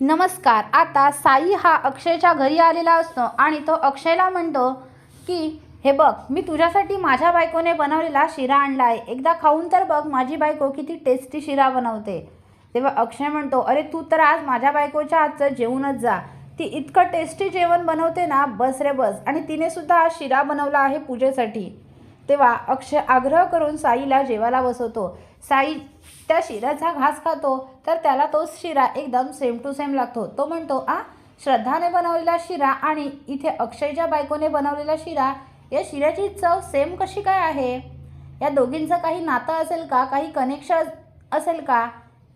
नमस्कार आता साई हा अक्षयच्या घरी आलेला असतो आणि तो अक्षयला म्हणतो की हे बघ मी तुझ्यासाठी माझ्या बायकोने बनवलेला शिरा आणला आहे एकदा खाऊन तर बघ माझी बायको किती टेस्टी शिरा बनवते. तेव्हा अक्षय म्हणतो अरे तू तर आज माझ्या बायकोच्या आजचं जेवूनच जा. ती इतकं टेस्टी जेवण बनवते ना बस रे बस. आणि तिने सुद्धा आज शिरा बनवला आहे पूजेसाठी. तेव्हा अक्षय आग्रह करून साईला जेवायला बसवतो. साई त्या शिऱ्याचा घास खातो तर त्याला तोच शिरा एकदम सेम टू सेम लागतो. तो म्हणतो आ श्रद्धाने बनवलेला शिरा आणि इथे अक्षयच्या बायकोने बनवलेला शिरा या शिऱ्याची चव सेम कशी काय आहे? या दोघींचं काही नातं असेल का? काही कनेक्शन असेल का?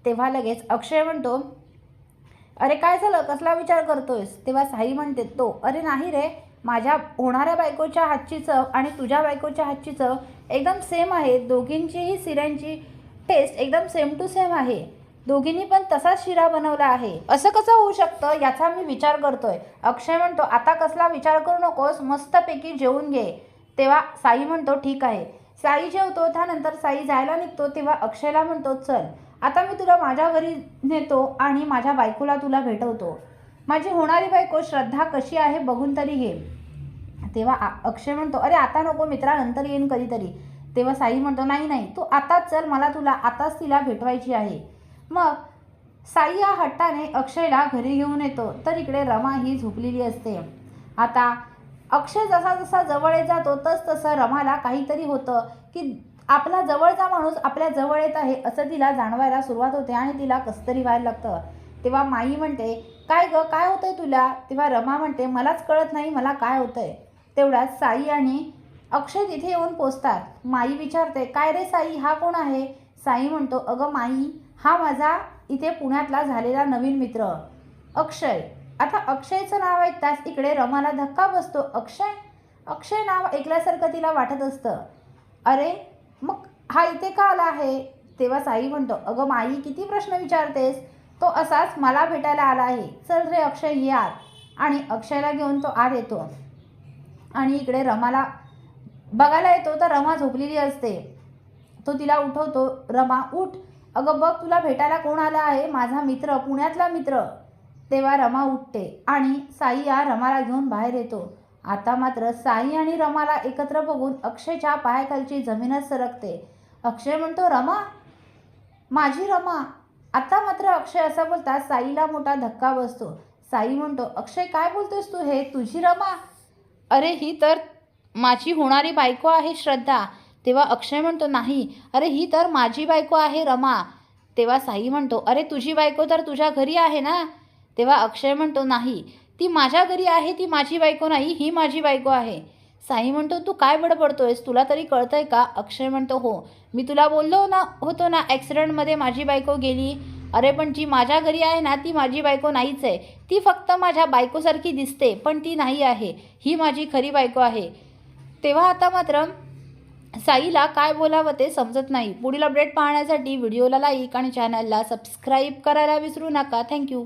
तेव्हा लगेच अक्षय म्हणतो अरे काय झालं? कसला विचार करतोयस? तेव्हा साई म्हणते तो अरे नाही रे माझ्या होणाऱ्या बायकोच्या हातची चव आणि तुझ्या बायकोच्या हातची चव एकदम सेम आहे. दोघींचीही शिऱ्यांची टेस्ट एकदम सेम टू सेम आहे. दोघींनी पण तसाच शिरा बनवला आहे. असं कसं होऊ शकतं याचा मी विचार करतोय. अक्षय म्हणतो आता कसला विचार करू नकोस मस्तपैकी जेवून घे. तेव्हा साई म्हणतो ठीक आहे. साई जेवतो त्यानंतर साई जायला निघतो तेव्हा अक्षयला म्हणतो चल आता मी तुला माझ्या घरी नेतो आणि माझ्या बायकोला तुला भेटवतो. माझी होणारी बायको श्रद्धा कशी आहे बघून तरी घे. तेव्हा आ- अक्षय म्हणतो अरे आता नको मित्रा नंतर येईन कधीतरी. तेव्हा साई म्हणतो नाही नाही तू आताच चल मला तुला आताच तिला भेटवायची आहे. मग साई या हट्टाने अक्षयला घरी घेऊन येतो तर इकडे रमा ही झोपलेली असते. आता अक्षय जसा जसा जवळ येत जातो तस तसं रमाला काहीतरी होतं की आपला जवळचा माणूस आपल्या जवळ येत आहे असं तिला जाणवायला सुरुवात होते आणि तिला कसतरी व्हायला लागतं. तेव्हा माई म्हणते काय गं काय होतंय तुला? तेव्हा रमा म्हणते मलाच कळत नाही मला काय होतंय. तेवढ्यात साई आणि अक्षय तिथे येऊन पोचतात. माई विचारते काय रे साई हा कोण आहे? साई म्हणतो अगं माई हा माझा इथे पुण्यातला झालेला नवीन मित्र. अक्षय आता अक्षयचं नाव ऐकताच इकडे रमाला धक्का बसतो. अक्षय अक्षय नाव ऐकल्यासारखं तिला वाटत असतं. अरे मग हा इथे का आला आहे? तेव्हा साई म्हणतो अगं माई किती प्रश्न विचारतेस? तो असाच मला भेटायला आला आहे. चल रे अक्षय ये आत. आणि अक्षयला घेऊन तो आत येतो. आणि इकडे रमाला बघायला येतो तर रमा झोपलेली असते. तो तिला उठवतो. रमा उठ. अगं बघ तुला भेटायला कोण आला आहे? माझा मित्र पुण्यातला मित्र. तेव्हा रमा उठते आणि साई या रमाला घेऊन बाहेर येतो. आता मात्र साई आणि रमाला एकत्र बघून अक्षयच्या पायाखालची जमीनच सरकते. अक्षय म्हणतो रमा माझी रमा आता मात्र अक्षय असं बोलता साईला मोठा धक्का बसतो. साई म्हणतो अक्षय काय बोलतोस तू हे? तुझी रमा? अरे ही तर माझी होणारी बायको आहे श्रद्धा. तेव्हा अक्षय म्हणतो नाही अरे ही तर माझी बायको आहे रमा. तेव्हा साई म्हणतो अरे तुझी बायको तर तुझ्या घरी आहे ना? तेव्हा अक्षय म्हणतो नाही ती माझ्या घरी आहे ती माझी बायको नाही ही माझी बायको आहे. साई म्हणतो तू काय बडबडतोयस? तुला तरी कळतंय का? अक्षय म्हणतो हो. मी तुला बोललो ना होतो ना ॲक्सिडेंटमध्ये माझी बायको गेली. अरे पण जी माझ्या घरी आहे ना ती माझी बायको नाहीच आहे. ती फक्त माझ्या बायकोसारखी दिसते पण ती नाही आहे. ही माझी खरी बायको आहे. तेव्हा आता मात्र साईला काय बोलावं ते समजत नाही. पुढील अपडेट पाहण्यासाठी व्हिडिओला लाईक आणि चॅनलला सबस्क्राईब करायला विसरू नका. थँक्यू.